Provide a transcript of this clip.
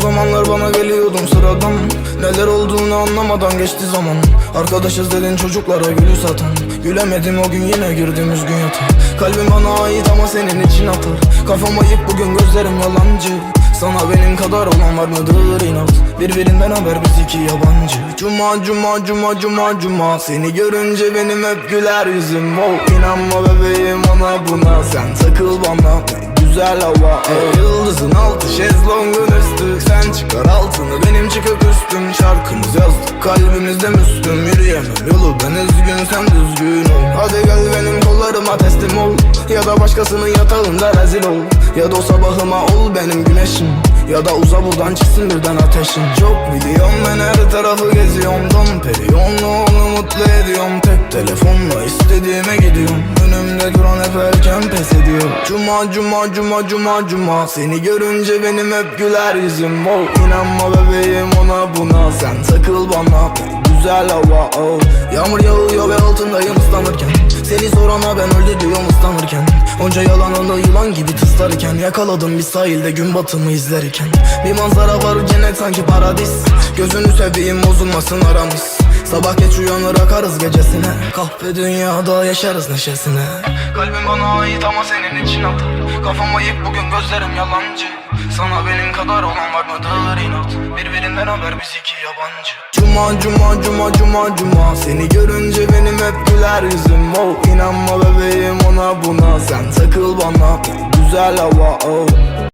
zamanlar bana geliyordum sıradan. Neler olduğunu anlamadan geçti zaman. Arkadaşız dedin çocuklara gülü satan. Gülemedim o gün yine girdim üzgün yatağa Kalbim bana ait ama senin için atar. Kafam ayık bugün gözlerim yalancı. Sana benim kadar olan var mıdır inat? Birbirinden haber biz iki yabancı. Cuma cuma cuma cuma cuma. Seni görünce benim hep güler yüzüm. Oh, İnanma bebeğim ona buna. Sen takıl bana güzel hava. Ey yıldızın altı şezlongun çıkar altını benim çıkıp üstüm. Şarkımız yazdık kalbimizde müslüm. Yürüyemem yolu ben üzgün sen düzgün ol. Hadi gel benim kollarıma teslim ol. Ya da başkasının yatağında rezil ol. Ya da o sabahıma ol benim güneşim Ya da uza buradan çıksın birden ateşin. Çok biliyorum ben her tarafı geziyorum. Dom periyonlu onu mutlu ediyorum. Tek telefonla istediğime gidiyorum. Önümde duran hep erken pes ediyor. Cuma cuma cuma cuma cuma. Seni görünce benim hep güler yüzüm. Oh, İnanma bebeğim ona buna. Sen takıl bana güzel hava. Oh. Yağmur yağıyor ve altındayım ıslanırken Seni sorana ben öldü diyorum ıslanırken. Onca yalanında yılan gibi tıslarken. Yakaladım bir sahilde gün batımı izlerken. Bir manzara var cennet sanki paradis. Gözünü seveyim bozulmasın aramız Sabah geç uyanır akarız gecesine. Kahve dünyada yaşarız neşesine. Kalbim bana ait ama senin için atar Kafam ayık bugün gözlerim yalancı. Sana benim kadar olan var mıdır inat. Birbirinden haber biz iki yabancı. Cuma cuma cuma cuma cuma. Seni görünce benim hep güler yüzüm. Oh, İnanma bebeğim ona buna. Sen takıl bana güzel hava oh.